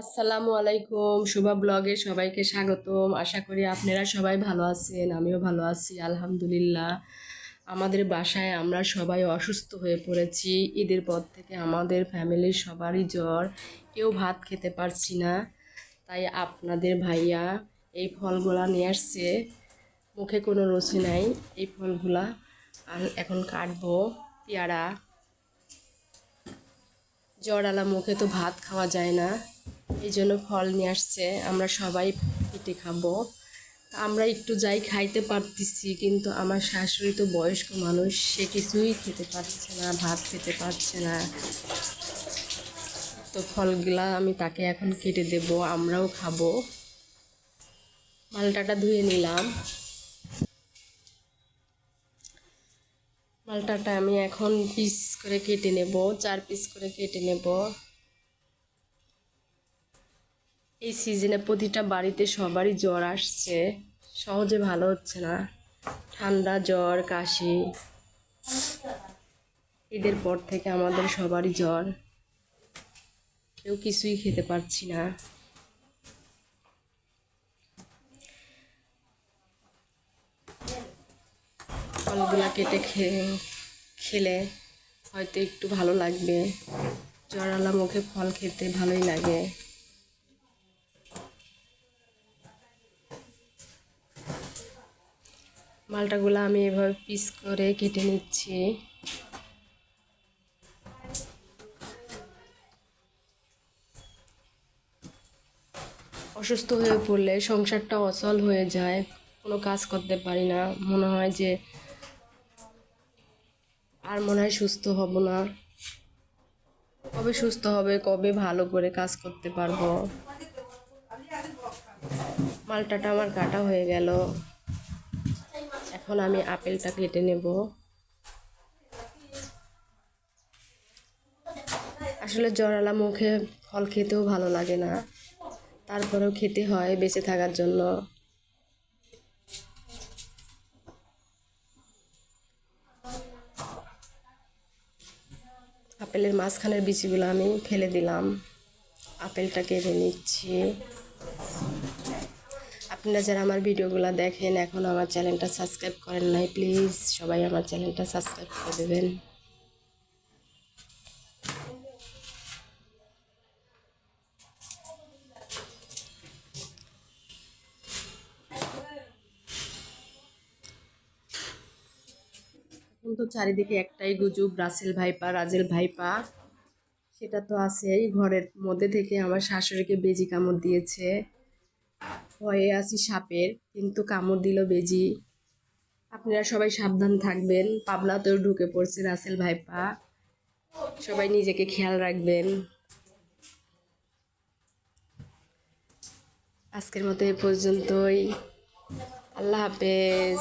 আসসালামু আলাইকুম, শুভা ব্লগে সবাইকে স্বাগতম। আশা করি আপনারা সবাই ভালো আছেন, আমিও ভালো আছি, আলহামদুলিল্লাহ। আমাদের বাসায় আমরা সবাই অসুস্থ হয়ে পড়েছি। ঈদের পর থেকে আমাদের ফ্যামিলির সবারই জ্বর। কেউ ভাত খেতে পারছি না। তাই আপনাদের ভাইয়া এই ফলগুলা নিয়ে আসছে। মুখে কোনো রুচি নাই এই ফলগুলা। আর এখন কাটবো পেয়ারা। জ্বর আলা মুখে তো ভাত খাওয়া যায় না। এই জন্য ফল নিয়ে আসছে। আমরা সবাই কেটে খাব। আমরা একটু যাই খাইতে পারতেছি, কিন্তু আমার শাশুড়ি তো বয়স্ক মানুষ, সে কিছুই খেতে পারছে না, ভাত খেতে পারছে না। তো ফলগুলা আমি তাকে এখন কেটে দেব, আমরাও খাব। মালটাটা ধুয়ে নিলাম। মালটাটা আমি এখন পিস করে কেটে নেব, চার পিস করে কেটে নেব। এই সিজনে প্রতিটা বাড়িতে সবারই জ্বর আসছে। সহজে ভালো হচ্ছে না। ঠান্ডা, জ্বর, কাশি। ঈদের পর থেকে আমাদের সবারই জ্বর। কেউ কিছুই খেতে পারছি না। ফলগুলা কেটে খেলে হয়তো একটু ভালো লাগবে। জরালা মুখে ফল খেতে ভালোই লাগে। মালটাগুলো আমি এভাবে পিস করে কেটে নিচ্ছি। অসুস্থ হয়ে পড়লে সংসারটা অচল হয়ে যায়, কোনো কাজ করতে পারি না। মনে হয় যে আর মনে হয় সুস্থ হব না। কবে সুস্থ হবে, কবে ভালো করে কাজ করতে পারব? মালটাটা আমার কাটা হয়ে গেল। এখন আমি আপেলটা কেটে নেব। আসলে জরালা মুখে ফল খেতেও ভালো লাগে না। তারপরেও খেতে হয় বেঁচে থাকার জন্য। আপেলের মাঝখানের বিচিগুলো আমি ফেলে দিলাম। আপেলটা কেটে নিচ্ছি। আপনারা যারা আমার ভিডিওগুলো দেখেন এখন আমার চ্যানেলটা সাবস্ক্রাইব করেন নাই, প্লিজ সবাই আমার চ্যানেলটা সাবস্ক্রাইব করে দেবেন। তো চারিদিকে একটাই গুজব, রাসেল ভাইপা, রাজেল ভাইপা। সেটা তো আছেই, ঘরের মধ্যে থেকে আমার শাশুড়িকে বেজি কামড় দিয়েছে। ভয়ে আছি সাপের, কিন্তু কামড় দিল বেজি। আপনারা সবাই সাবধান থাকবেন। পাবনাতেও ঢুকে পড়ছে রাসেল ভাইপা। সবাই নিজেকে খেয়াল রাখবেন। আজকের মতো এ পর্যন্তই। আল্লাহ হাফেজ।